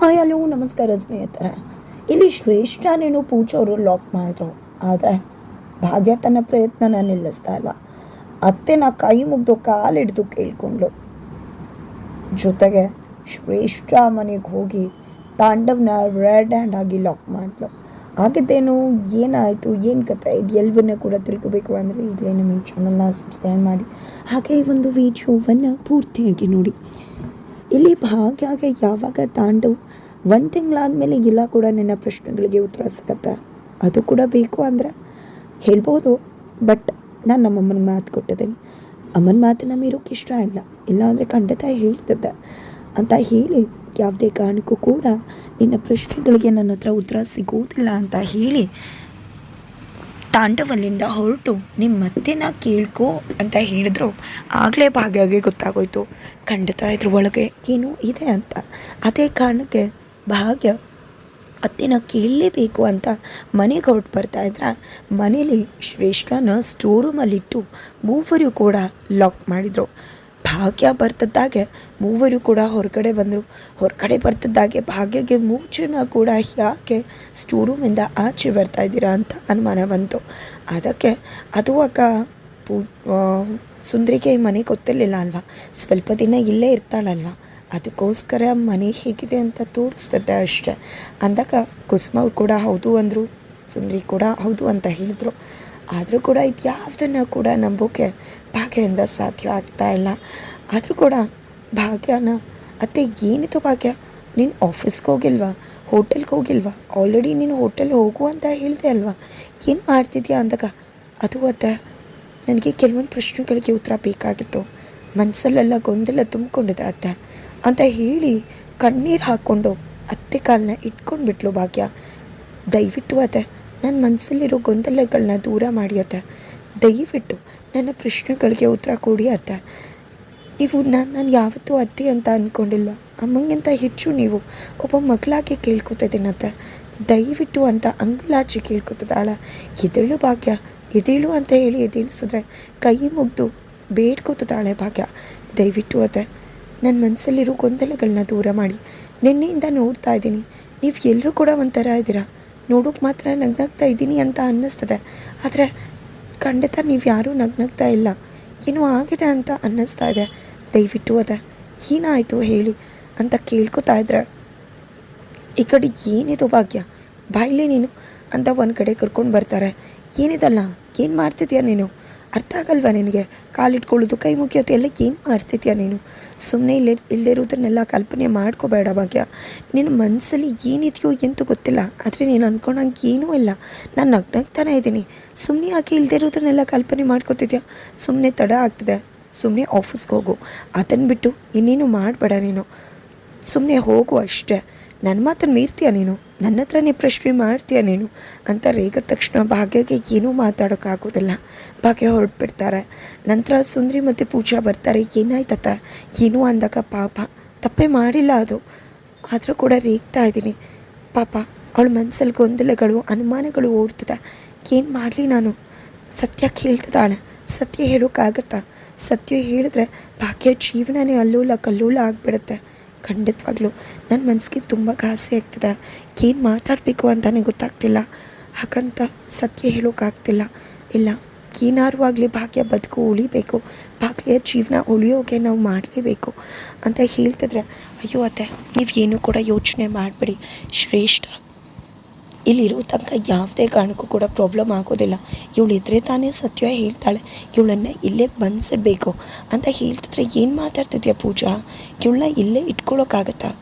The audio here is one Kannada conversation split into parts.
ಹಾಯ್, ಹಲೋ, ನಮಸ್ಕಾರ ಸ್ನೇಹಿತರೆ. ಇಲ್ಲಿ ಶ್ರೇಷ್ಠ ನೀನು ಪೂಜವರು ಲಾಕ್ ಮಾಡಿದ್ರು. ಆದರೆ ಭಾಗ್ಯ ತನ್ನ ಪ್ರಯತ್ನನ ನಿಲ್ಲಿಸ್ತಾ ಇಲ್ಲ. ಅತ್ತೆ ನಾ ಕೈ ಮುಗ್ದು ಕಾಲಿಡ್ದು ಕೇಳ್ಕೊಂಡ್ಲು ಜೊತೆಗೆ ಶ್ರೇಷ್ಠ ಮನೆಗೆ ಹೋಗಿ ತಾಂಡವ್ನ ರೆಡ್ ಹ್ಯಾಂಡ್ ಆಗಿ ಲಾಕ್ ಮಾಡಿದ್ಲು ಆಗಿದ್ದೇನು ಏನಾಯಿತು? ಏನು ಕತೆ ಇದು ಎಲ್ಲವನ್ನ ಕೂಡ ತಿಳ್ಕೋಬೇಕು ಅಂದರೆ ಇಲ್ಲೇ ನಮ್ಮ ಚಾನಲ್ನ ಸಬ್ಸ್ಕ್ರೈಬ್ ಮಾಡಿ. ಹಾಗೆ ಒಂದು ವಿಡಿಯೋವನ್ನು ಪೂರ್ತಿಯಾಗಿ ನೋಡಿ. ಇಲ್ಲಿ ಭಾಗ್ಯಾಗೆ ಯಾವಾಗ ತಾಂಡು, ಒಂದು ತಿಂಗಳಾದಮೇಲೆ ಇಲ್ಲ ಕೂಡ ನಿನ್ನ ಪ್ರಶ್ನೆಗಳಿಗೆ ಉತ್ತರ ಸಿಗತ್ತೆ. ಅದು ಕೂಡ ಬೇಕು ಅಂದ್ರೆ ಹೇಳ್ಬೋದು, ಬಟ್ ನಾನು ನಮ್ಮಮ್ಮನ ಮಾತು ಕೊಟ್ಟಿದ್ದೀನಿ. ಅಮ್ಮನ ಮಾತನ್ನ ಮೀರೋಕೆ ಇಷ್ಟ ಇಲ್ಲ ಇಲ್ಲ ಅಂದರೆ ಖಂಡಿತ ಹೇಳ್ತಿದ್ದೆ ಅಂತ ಹೇಳಿ ಯಾವುದೇ ಕಾರಣಕ್ಕೂ ಕೂಡ ನಿನ್ನ ಪ್ರಶ್ನೆಗಳಿಗೆ ನನ್ನ ಹತ್ರ ಉತ್ತರ ಸಿಗೋದಿಲ್ಲ ಅಂತ ಹೇಳಿ ತಾಂಡವಲ್ಲಿಂದ ಹೊರಟು ನಿಮ್ಮ ಮತ್ತೆ ನಾ ಕೇಳ್ಕೊ ಅಂತ ಹೇಳಿದ್ರು. ಆಗಲೇ ಭಾಗ್ಯಗೆ ಗೊತ್ತಾಗೋಯ್ತು. ಖಂಡಿತ ಇದ್ರ ಒಳಗೆ ಏನೋ ಇದೆ ಅಂತ. ಅದೇ ಕಾರಣಕ್ಕೆ ಭಾಗ್ಯ, ಅತ್ತೆನ ಕೇಳಲೇಬೇಕು ಅಂತ ಮನೆಗೆ ಹೊರಟು ಬರ್ತಾ ಇದ್ರ. ಮನೇಲಿ ಶ್ರೇಷ್ಠನ ಸ್ಟೋರೂಮಲ್ಲಿಟ್ಟು ಮೂವರು ಕೂಡ ಲಾಕ್ ಮಾಡಿದರು. ಭಾಗ್ಯ ಬರ್ತಿದ್ದಾಗೆ, ಮೂವರು ಕೂಡ ಹೊರಗಡೆ ಬಂದರು. ಹೊರಗಡೆ ಬರ್ತಿದ್ದಾಗೆ, ಭಾಗ್ಯಗೆ ಮೂರು ಜನ ಕೂಡ ಯಾಕೆ ಸ್ಟೋರ್ ರೂಮಿಂದ ಆಚೆ ಬರ್ತಾ ಇದ್ದೀರಾ ಅಂತ ಅನುಮಾನ ಬಂತು. ಅದಕ್ಕೆ, ಅದು ಅಕ್ಕ, ಪೂ ಸುಂದರಿಗೆ ಮನೆ ಗೊತ್ತಿರಲಿಲ್ಲ ಅಲ್ವಾ? ಸ್ವಲ್ಪ ದಿನ ಇಲ್ಲೇ ಇರ್ತಾಳಲ್ವಾ? ಅದಕ್ಕೋಸ್ಕರ ಮನೆ ಹೇಗಿದೆ ಅಂತ ತೋರಿಸ್ತದೆ ಅಷ್ಟೆ. ಅಂದಾಗ ಕುಸುಮ ಕೂಡ ಹೌದು ಅಂದರು ಸುಂದ್ರಿ ಕೂಡ ಹೌದು ಅಂತ ಹೇಳಿದರು. ಆದರೂ ಕೂಡ ಇದು ಯಾವುದನ್ನು ಕೂಡ ನಂಬೋಕೆ ಭಾಗ್ಯದಿಂದ ಸಾಧ್ಯ ಆಗ್ತಾ ಇಲ್ಲ. ಆದರೂ ಕೂಡ ಭಾಗ್ಯನ ಅತ್ತೆ ಏನಿತ್ತು ಭಾಗ್ಯ? ನೀನು ಆಫೀಸ್ಗೆ ಹೋಗಿಲ್ವಾ? ಹೋಟೆಲ್ಗೆ ಹೋಗಿಲ್ವಾ? ಆಲ್ರೆಡಿ ನೀನು ಹೋಟೆಲ್ ಹೋಗು ಅಂತ ಹೇಳಿದೆ ಅಲ್ವಾ? ಏನು ಮಾಡ್ತಿದ್ಯಾ ಅಂದಾಗ? ಅದು ಅತ್ತೆ, ನನಗೆ ಕೆಲವೊಂದು ಪ್ರಶ್ನೆಗಳಿಗೆ ಉತ್ತರ ಬೇಕಾಗಿತ್ತು. ಮನಸ್ಸಲ್ಲೆಲ್ಲ ಗೊಂದಲ ತುಂಬಿಕೊಂಡಿದೆ ಅತ್ತೆ. ಅಂತ ಹೇಳಿ ಕಣ್ಣೀರು ಹಾಕ್ಕೊಂಡು ಅತ್ತೆ ಕಾಲನ್ನ ಇಟ್ಕೊಂಡ್ಬಿಟ್ಲು ಭಾಗ್ಯ. ದಯವಿಟ್ಟು ಅತ್ತೆ ನನ್ನ ಮನಸ್ಸಲ್ಲಿರೋ ಗೊಂದಲಗಳನ್ನ ದೂರ ಮಾಡಿ ಅತ್ತೆ. ದಯವಿಟ್ಟು ನನ್ನ ಪ್ರಶ್ನೆಗಳಿಗೆ ಉತ್ತರ ಕೊಡಿ ಅತ್ತ. ನೀವು ನಾನು ನಾನು ಯಾವತ್ತೂ ಅತ್ತೆ ಅಂತ ಅಂದ್ಕೊಂಡಿಲ್ಲ ಅಮ್ಮಂಗಿಂತ ಹೆಚ್ಚು ನೀವು ಒಬ್ಬ ಮಗಳಾಗಿ ಕೇಳ್ಕೊತಿದ್ದೀನತ್ತ ದಯವಿಟ್ಟು ಅಂತ ಅಂಗುಲಾಚಿ ಕೇಳ್ಕೊತಿದ್ದಾಳ. ಎದೇಳು ಭಾಗ್ಯ ಎದೇಳು ಅಂತ ಹೇಳಿ ಎದೇಳಿಸಿದ್ರೆ ಕೈ ಮುಗ್ದು ಬೇಡ್ಕೊತದಾಳೆ ಭಾಗ್ಯ. ದಯವಿಟ್ಟು ಅತ್ತೆ ನನ್ನ ಮನಸ್ಸಲ್ಲಿರೋ ಗೊಂದಲಗಳನ್ನ ದೂರ ಮಾಡಿ. ನಿನ್ನೆಯಿಂದ ನೋಡ್ತಾ ಇದ್ದೀನಿ. ನೀವು ಎಲ್ಲರೂ ಕೂಡ ಒಂಥರ ಇದ್ದೀರಾ ನೋಡೋಕೆ ಮಾತ್ರ ನಗ್ನಾಗ್ತಾ ಇದ್ದೀನಿ ಅಂತ ಅನ್ನಿಸ್ತದೆ. ಆದರೆ ಖಂಡಿತ ನೀವು ಯಾರೂ ನಗ್ನಗ್ತಾ ಇಲ್ಲ. ಏನೋ ಆಗಿದೆ ಅಂತ ಅನ್ನಿಸ್ತಾ ಇದೆ. ದಯವಿಟ್ಟು ಅದೇ. ಏನಾಯಿತು ಹೇಳಿ ಅಂತ ಕೇಳ್ಕೊತಾ ಇದ್ರೆ. ಈ ಕಡೆ ಏನಿದು ಭಾಗ್ಯ? ಬಾಯಿಲೆ ನೀನು ಅಂತ ಒಂದು ಕಡೆ ಕರ್ಕೊಂಡು ಬರ್ತಾರೆ. ಏನಿದಲ್ಲ? ಏನು ಮಾಡ್ತಿದ್ಯಾ ನೀನು? ಅರ್ಥ ಆಗಲ್ವಾ ನಿನಗೆ? ಕಾಲಿಟ್ಕೊಳ್ಳೋದು, ಕೈ ಮುಗಿಯೋದು, ಎಲ್ಲ ಏನು ಮಾಡ್ತಿದ್ಯಾ ನೀನು? ಸುಮ್ಮನೆ ಇಲ್ಲೇ ಇಲ್ಲದೇ ಇರೋದನ್ನೆಲ್ಲ ಕಲ್ಪನೆ ಮಾಡ್ಕೋಬೇಡ ಭಾಗ್ಯ. ನಿನ್ನ ಮನಸ್ಸಲ್ಲಿ ಏನಿದೆಯೋ ಎಂತೂ ಗೊತ್ತಿಲ್ಲ. ಆದರೆ ನೀನು ಅನ್ಕೊಂಡಂಗೆ ಏನೂ ಇಲ್ಲ. ನಾನು ನಗ್ನಗ್ತಾನೆ ಇದ್ದೀನಿ. ಸುಮ್ಮನೆ ಯಾಕೆ ಇಲ್ಲದೇ ಇರೋದನ್ನೆಲ್ಲ ಕಲ್ಪನೆ ಮಾಡ್ಕೋತಿದ್ಯಾ? ಸುಮ್ಮನೆ ತಡ ಆಗ್ತಿದೆ. ಸುಮ್ಮನೆ ಆಫೀಸ್ಗೆ ಹೋಗು. ಅದನ್ನು ಬಿಟ್ಟು ಇನ್ನೇನು ಮಾಡಬೇಡ ನೀನು. ಸುಮ್ಮನೆ ಹೋಗು ಅಷ್ಟೇ. ನನ್ನ ಮಾತನ್ನು ಮೀರ್ತೀಯ ನೀನು? ನನ್ನ ಹತ್ರನೇ ಪ್ರಶ್ನೆ ಮಾಡ್ತೀಯ ನೀನು? ಅಂತ ರೇಗ ತಕ್ಷಣ ಭಾಗ್ಯಕ್ಕೆ ಏನೂ ಮಾತಾಡೋಕ್ಕಾಗೋದಿಲ್ಲ. ಭಾಗ್ಯ ಹೊರಟ್ಬಿಡ್ತಾರೆ. ನಂತರ ಸುಂದ್ರಿ ಮತ್ತು ಪೂಜಾ ಬರ್ತಾರೆ. ಏನಾಯ್ತತ್ತ ಏನೂ ಅಂದಾಗ ಪಾಪ. ತಪ್ಪೇ ಮಾಡಿಲ್ಲ ಅದು. ಆದರೂ ಕೂಡ ರೇಗ್ತಾ ಇದ್ದೀನಿ. ಪಾಪ, ಅವಳ ಮನಸ್ಸಲ್ಲಿ ಗೊಂದಲಗಳು, ಅನುಮಾನಗಳು ಓಡ್ತದೆ. ಏನು ಮಾಡಲಿ ನಾನು? ಸತ್ಯ ಕೇಳ್ತದಾಳೆ ಸತ್ಯ ಹೇಳೋಕ್ಕಾಗತ್ತಾ? ಸತ್ಯ ಹೇಳಿದ್ರೆ ಭಾಗ್ಯ ಜೀವನನೇ ಅಲ್ಲೋಲ ಕಲ್ಲೋಲ ಆಗಿಬಿಡುತ್ತೆ. ಖಂಡಿತವಾಗ್ಲೂ. ನನ್ನ ಮನಸ್ಸಿಗೆ ತುಂಬ ಘಾಸಿ ಆಗ್ತಿದೆ. ಏನು ಮಾತಾಡಬೇಕು ಅಂತಲೇ ಗೊತ್ತಾಗ್ತಿಲ್ಲ. ಹಾಗಂತ ಸತ್ಯ ಹೇಳೋಕ್ಕಾಗ್ತಿಲ್ಲ ಇಲ್ಲ ಏನಾರು ಆಗಲಿ ಭಾಗ್ಯ ಬದುಕು ಉಳಿಬೇಕು. ಭಾಗ್ಯ ಜೀವನ ಉಳಿಯೋಕೆ ನಾವು ಮಾಡಲೇಬೇಕು ಅಂತ ಹೇಳ್ತಿದ್ರೆ, ಅಯ್ಯೋ ಅತ್ತೆ, ನೀವು ಏನೂ ಕೂಡ ಯೋಚನೆ ಮಾಡಬೇಡಿ. ಶ್ರೇಷ್ಠ. ಇಲ್ಲಿರೋ ತನಕ ಯಾವುದೇ ಕಾರಣಕ್ಕೂ ಕೂಡ ಪ್ರಾಬ್ಲಮ್ ಆಗೋದಿಲ್ಲ. ಇವಳು ಇದ್ರೆ ತಾನೇ ಸತ್ಯ ಹೇಳ್ತಾಳೆ. ಇವಳನ್ನ ಇಲ್ಲೇ ಬಂದಿಸಬೇಕು ಅಂತ ಹೇಳ್ತಿದ್ರೆ ಏನು ಮಾತಾಡ್ತಿದ್ಯಾ ಪೂಜಾ? ಇವಳನ್ನ ಇಲ್ಲೇ ಇಟ್ಕೊಳ್ಳೋಕ್ಕಾಗತ್ತಾ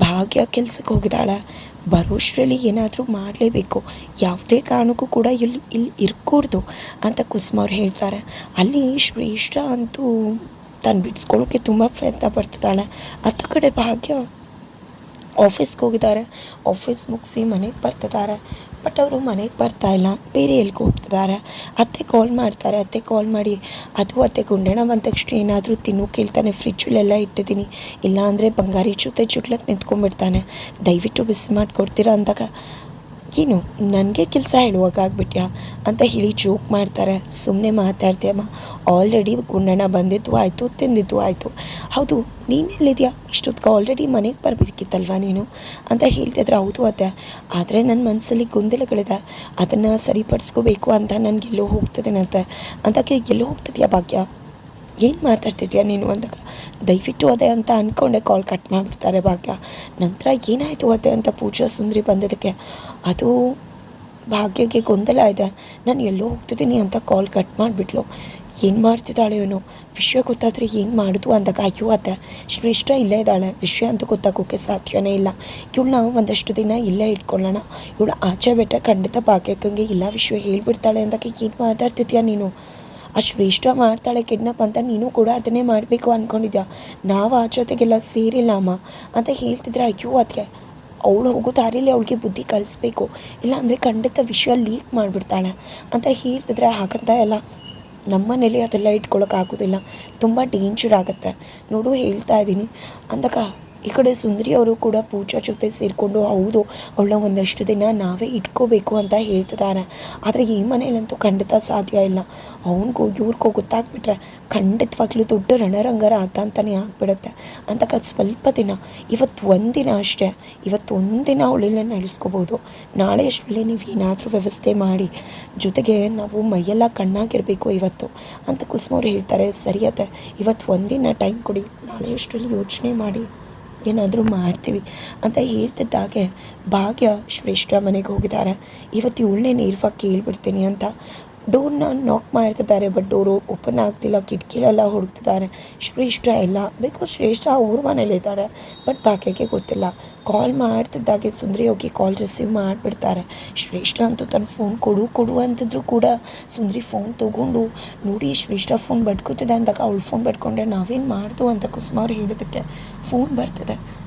ಭಾಗ್ಯ ಕೆಲ್ಸಕ್ಕೆ ಹೋಗಿದ್ದಾಳೆ. ಬರೋಷ್ಟರಲ್ಲಿ ಏನಾದರೂ ಮಾಡಲೇಬೇಕು. ಯಾವುದೇ ಕಾರಣಕ್ಕೂ ಕೂಡ ಇಲ್ಲಿ ಇಲ್ಲಿ ಇರ್ಕೂಡ್ದು ಅಂತ ಕುಸುಮ ಅವ್ರು ಹೇಳ್ತಾರೆ. ಅಲ್ಲಿ ಶ್ರೇಷ್ಠ ಅಂತೂ ತಾನು ಬಿಡಿಸ್ಕೊಳ್ಳೋಕ್ಕೆ ತುಂಬ ಪ್ರಯತ್ನ ಪಡ್ತಿದ್ದಾಳೆ. ಅತ್ತ ಕಡೆ ಭಾಗ್ಯ ಆಫೀಸ್ಗೆ ಹೋಗಿದ್ದಾರೆ. ಆಫೀಸ್ ಮುಗಿಸಿ ಮನೆಗೆ ಬರ್ತಿದ್ದಾರೆ. ಬಟ್ ಅವರು ಮನೆಗೆ ಬರ್ತಾ ಇಲ್ಲ. ಬೇರೆ ಎಲ್ಲಿಗೆ ಹೋಗ್ತಿದ್ದಾರೆ. ಅತ್ತೆ ಕಾಲ್ ಮಾಡ್ತಾರೆ. ಅತ್ತೆ ಕಾಲ್ ಮಾಡಿ, ಅದು ಅತ್ತೆ ಗುಂಡೆಣ ಬಂದ ತಕ್ಷಣ ಏನಾದರೂ ತಿನ್ನು ಕೇಳ್ತಾನೆ. ಫ್ರಿಜ್ಜಲ್ಲೆಲ್ಲ ಇಟ್ಟಿದ್ದೀನಿ. ಇಲ್ಲಾಂದರೆ ಬಂಗಾರಿ ಜೊತೆ ಜುಗ್ಲಕ್ಕೆ ನಿಂತ್ಕೊಂಡ್ಬಿಡ್ತಾನೆ. ದಯವಿಟ್ಟು ಬಿಸಿ ಮಾಡಿಕೊಡ್ತೀರಾ? ಅಂದಾಗ ಏನು ನನಗೆ ಕೆಲಸ ಹೇಳುವಾಗ ಅಂತ ಹೇಳಿ ಜೋಕ್ ಮಾಡ್ತಾರೆ. ಸುಮ್ಮನೆ ಮಾತಾಡ್ತೀಯಮ್ಮ ಆಲ್ರೆಡಿ ಗುಂಡಣ್ಣ ಬಂದಿದ್ದು ಆಯಿತು, ತಿಂದಿದ್ದು ಆಯಿತು. ಹೌದು ನೀನೆಲ್ಲಿದ್ಯಾ ಇಷ್ಟೊತ್ತಿಗೆ ಆಲ್ರೆಡಿ ಮನೆಗೆ ಬರಬೇಕಿತ್ತಲ್ವಾ ನೀನು? ಅಂತ ಹೇಳ್ತಿದ್ರೆ ಹೌದು ಅತ್ತೆ. ಆದರೆ ನನ್ನ ಮನಸ್ಸಲ್ಲಿ ಗೊಂದಲಗಳಿದೆ. ಅದನ್ನು ಸರಿಪಡಿಸ್ಕೋಬೇಕು ಅಂತ ನನಗೆ ಎಲ್ಲೋ ಹೋಗ್ತದೇನಂತೆ ಅಂತಕ್ಕೆ ಎಲ್ಲೋ ಹೋಗ್ತದೆಯಾ ಭಾಗ್ಯ? ಏನು ಮಾತಾಡ್ತಿದ್ಯಾ ನೀನು ಅಂದಾಗ, ದಯವಿಟ್ಟು ಅದೇ ಅಂತ ಅಂದ್ಕೊಂಡೆ ಕಾಲ್ ಕಟ್ ಮಾಡಿಬಿಡ್ತಾರೆ ಭಾಗ್ಯ. ನಂತರ ಏನಾಯಿತು ಅದೇ ಅಂತ ಪೂಜಾ ಸುಂದರಿ ಬಂದಿದ್ದಕ್ಕೆ ಅದು ಭಾಗ್ಯಗೆ ಗೊಂದಲ ಇದೆ. ನಾನು ಎಲ್ಲೋ ಹೋಗ್ತಿದ್ದೀನಿ ಅಂತ ಕಾಲ್ ಕಟ್ ಮಾಡಿಬಿಟ್ಲು. ಏನು ಮಾಡ್ತಿದ್ದಾಳೆ ಇವನು? ವಿಷಯ ಗೊತ್ತಾದರೆ ಏನು ಮಾಡೋದು ಅಂದಾಗ, ಅಯ್ಯೋ ಅತ್ತೆ, ಶ್ರೇಷ್ಠ ಇಲ್ಲೇ ಇದ್ದಾಳೆ. ವಿಷಯ ಅಂತೂ ಗೊತ್ತಾಗೋಕ್ಕೆ ಸಾಧ್ಯವೇ ಇಲ್ಲ. ಇವಳನ್ನ ಒಂದಷ್ಟು ದಿನ ಇಲ್ಲೇ ಇಟ್ಕೊಳ್ಳೋಣ. ಇವಳು ಆಚೆ ಬಿಟ್ಟರೆ ಖಂಡಿತ ಭಾಗ್ಯಕ್ಕಂಗೆ ಇಲ್ಲ ವಿಷಯ ಹೇಳಿಬಿಡ್ತಾಳೆ ಅಂದಾಗ ಏನು ಮಾತಾಡ್ತಿದ್ಯಾ ನೀನು? ಆ ಶ್ರೇಷ್ಠ ಮಾಡ್ತಾಳೆ ಕಿಡ್ನಪ್ ಅಂತ ನೀನು ಕೂಡ ಅದನ್ನೇ ಮಾಡಬೇಕು ಅಂದ್ಕೊಂಡಿದ್ಯಾ ನಾವು ಆ ಜೊತೆಗೆಲ್ಲ ಸೇರಿಲ್ಲ ಅಮ್ಮ. ಅಂತ ಹೇಳ್ತಿದ್ರೆ, ಅಯ್ಯೋ ಅದಕ್ಕೆ ಅವಳು ಹೋಗೋ ದಾರಿಲಿ ಅವಳಿಗೆ ಬುದ್ಧಿ ಕಲಿಸ್ಬೇಕು. ಇಲ್ಲ ಅಂದರೆ ಖಂಡಿತ ವಿಷಯ ಲೀಕ್ ಮಾಡಿಬಿಡ್ತಾಳೆ. ಅಂತ ಹೇಳ್ತಿದ್ರೆ ಹಾಗಂತ ಎಲ್ಲ ನಮ್ಮನೇಲಿ ಅದೆಲ್ಲ ಇಟ್ಕೊಳ್ಳೋಕ್ಕಾಗೋದಿಲ್ಲ ತುಂಬ ಡೇಂಜರ್ ಆಗುತ್ತೆ. ನೋಡು ಹೇಳ್ತಾ ಇದ್ದೀನಿ. ಅಂದಾಗ ಈ ಕಡೆ ಸುಂದರಿ ಅವರು ಕೂಡ ಪೂಜಾ ಜೊತೆ ಸೇರಿಕೊಂಡು, ಹೌದು, ಅವಳನ್ನ ಒಂದಷ್ಟು ದಿನ ನಾವೇ ಇಟ್ಕೋಬೇಕು ಅಂತ ಹೇಳ್ತಿದ್ದಾರೆ ಆದರೆ ಈ ಮನೇಲಂತೂ ಖಂಡಿತ ಸಾಧ್ಯ ಇಲ್ಲ. ಅವನಿಗೂ ಇವ್ರಿಗೂ ಗೊತ್ತಾಗ್ಬಿಟ್ರೆ ಖಂಡಿತವಾಗ್ಲೂ ದೊಡ್ಡ ರಣರಂಗರ ಆತ ಅಂತಲೇ ಆಗ್ಬಿಡುತ್ತೆ. ಕ ಸ್ವಲ್ಪ ದಿನ, ಇವತ್ತು ಒಂದಿನ ಅಷ್ಟೇ. ಇವತ್ತು ಒಂದಿನ ಅವಳಿಲ್ಲ ನಡೆಸ್ಕೋಬೋದು. ನಾಳೆ ಅಷ್ಟರಲ್ಲಿ ನೀವು ಏನಾದರೂ ವ್ಯವಸ್ಥೆ ಮಾಡಿ. ಜೊತೆಗೆ ನಾವು ಮೈಯೆಲ್ಲ ಕಣ್ಣಾಗಿರಬೇಕು ಇವತ್ತು. ಅಂತ ಕುಸುಮವ್ರು ಹೇಳ್ತಾರೆ ಸರಿಯತ್ತೆ ಇವತ್ತು ಒಂದಿನ ಟೈಮ್ ಕೊಡಿ. ನಾಳೆ ಅಷ್ಟರಲ್ಲಿ ಯೋಚನೆ ಮಾಡಿ. ಏನಾದರೂ ಮಾಡ್ತೀವಿ ಅಂತ ಹೇಳ್ತಿದ್ದಾಗೆ ಭಾಗ್ಯ ಶ್ರೇಷ್ಠ ಮನೆಗೆ ಹೋಗಿದ್ದಾರೆ. ಇವತ್ತು ಇವಳನ್ನೇ ನೇರವಾಗಿ ಕೇಳ್ಬಿಡ್ತೀನಿ ಅಂತ ಡೋರ್ನ ನಾಕ್ ಮಾಡ್ತಿದ್ದಾರೆ ಬಟ್ ಡೋರು ಓಪನ್ ಆಗ್ತಿಲ್ಲ ಕಿಟಕಿಲೆಲ್ಲ ಹುಡುಕ್ತಿದ್ದಾರೆ. ಶ್ರೇಷ್ಠ ಇಲ್ಲ ಬಿಕಾಸ್ ಶ್ರೇಷ್ಠ ಅವ್ರ ಮನೇಲಿದ್ದಾರೆ ಬಟ್ ಭಾಗ್ಯಕ್ಕೆ ಗೊತ್ತಿಲ್ಲ. ಕಾಲ್ ಮಾಡ್ತಿದ್ದಾಗೆ ಸುಂದರಿ ಹೋಗಿ ಕಾಲ್ ರಿಸೀವ್ ಮಾಡಿಬಿಡ್ತಾರೆ. ಶ್ರೇಷ್ಠ ಅಂತೂ ತನ್ನ ಫೋನ್ ಕೊಡು ಕೊಡು ಅಂತಿದ್ರು ಕೂಡ ಸುಂದರಿ ಫೋನ್ ತೊಗೊಂಡು, ನೋಡಿ ಶ್ರೇಷ್ಠ ಫೋನ್ ಬಡ್ಕೋತಿದೆ ಅಂದಾಗ, ಅವಳು ಫೋನ್ ಬಡ್ಕೊಂಡೆ, ನಾವೇನು ಮಾಡ್ದು? ಅಂತ ಕುಸುಮ ಅವ್ರು ಹೇಳಿದ್ದಕ್ಕೆ ಫೋನ್ ಬರ್ತಿದೆ.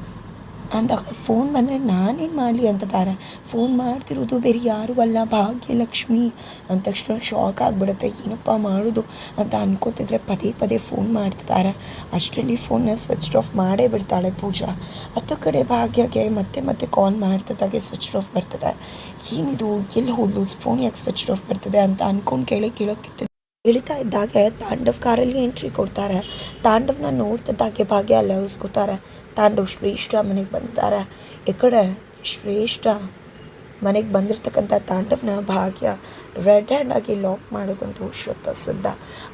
ಅಂದಾಗ ಫೋನ್ ಬಂದರೆ ನಾನೇನು ಮಾಡಲಿ? ಅಂತ ತಾರ. ಫೋನ್ ಮಾಡ್ತಿರೋದು ಬೇರೆ ಯಾರೂ ಅಲ್ಲ, ಭಾಗ್ಯಲಕ್ಷ್ಮಿ. ಅಂದ ತಕ್ಷಣ ಶಾಕ್ ಆಗಿಬಿಡುತ್ತೆ. ಏನಪ್ಪ ಮಾಡೋದು? ಅಂತ ಅನ್ಕೋತಿದ್ರೆ ಪದೇ ಪದೇ ಫೋನ್ ಮಾಡ್ತಿದ್ದಾರೆ ಅಷ್ಟರಲ್ಲಿ ಫೋನ್ನ ಸ್ವಿಚ್ ಆಫ್ ಮಾಡೇ ಬಿಡ್ತಾಳೆ ಪೂಜಾ. ಅತ್ತ ಕಡೆ ಭಾಗ್ಯಕ್ಕೆ ಮತ್ತೆ ಮತ್ತೆ ಕಾಲ್ ಮಾಡ್ತಿದ್ದಾಗೆ ಸ್ವಿಚ್ ಆಫ್ ಬರ್ತದೆ. ಏನಿದು? ಎಲ್ಲಿ ಹೋದ್ಲು? ಫೋನ್ ಯಾಕೆ ಸ್ವಿಚ್ ಆಫ್ ಬರ್ತದೆ? ಅಂತ ಅನ್ಕೊಂಡು ಕೇಳಿ ಕೇಳೋಕ್ಕಿತ್ತು ಇಳಿತಾ ಇದ್ದಾಗೆ ತಾಂಡವ್ ಕಾರಲ್ಲಿ ಎಂಟ್ರಿ ಕೊಡ್ತಾರೆ. ತಾಂಡವ್ನ ನೋಡ್ತಿದ್ದಾಗೆ ಭಾಗ್ಯ ಲವಿಸ್ಕೊತಾರೆ ತಾಂಡವ್ ಶ್ರೇಷ್ಠ ಮನೆಗೆ ಬಂದಿದ್ದಾರೆ ಈ ಕಡೆ ಶ್ರೇಷ್ಠ ಮನೆಗೆ ಬಂದಿರತಕ್ಕಂಥ ತಾಂಡವನ ಭಾಗ್ಯ ರೆಡ್ ಹ್ಯಾಂಡ್ ಆಗಿ ಲಾಕ್ ಮಾಡೋದಂತೂ ಶ್ರುತ ಸಿದ್ಧ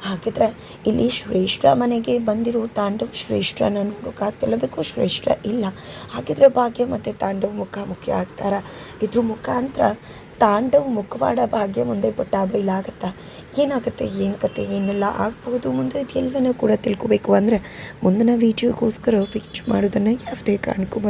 ಹಾಗಿದ್ರೆ ಇಲ್ಲಿ ಶ್ರೇಷ್ಠ ಮನೆಗೆ ಬಂದಿರೋ ತಾಂಡವ್ ಶ್ರೇಷ್ಠನ ನೋಡೋಕ್ಕಾಗ್ತಿಲ್ಲ ಬೇಕು ಶ್ರೇಷ್ಠ ಇಲ್ಲ. ಹಾಗಿದ್ರೆ ಭಾಗ್ಯ ಮತ್ತು ತಾಂಡವ್ ಮುಖಾಮುಖಿ ಆಗ್ತಾರೆ. ಇದ್ರ ಮುಖಾಂತರ ತಾಂಡವ್ ಮುಖವಾಡ ಭಾಗ್ಯ ಮುಂದೆ ಬೈಲಾಗತ್ತಾ ಏನಾಗುತ್ತೆ, ಏನು ಕತೆ, ಏನೆಲ್ಲ ಆಗ್ಬೋದು ಮುಂದೆ ಎಲ್ಲವನ್ನೂ ಕೂಡ ತಿಳ್ಕೊಬೇಕು. ಅಂದರೆ ಮುಂದಿನ ವೀಡಿಯೋಗೋಸ್ಕರ ಫಿಕ್ಸ್ ಮಾಡೋದನ್ನು ಯಾವುದೇ ಕಾರಣಕ್ಕೂ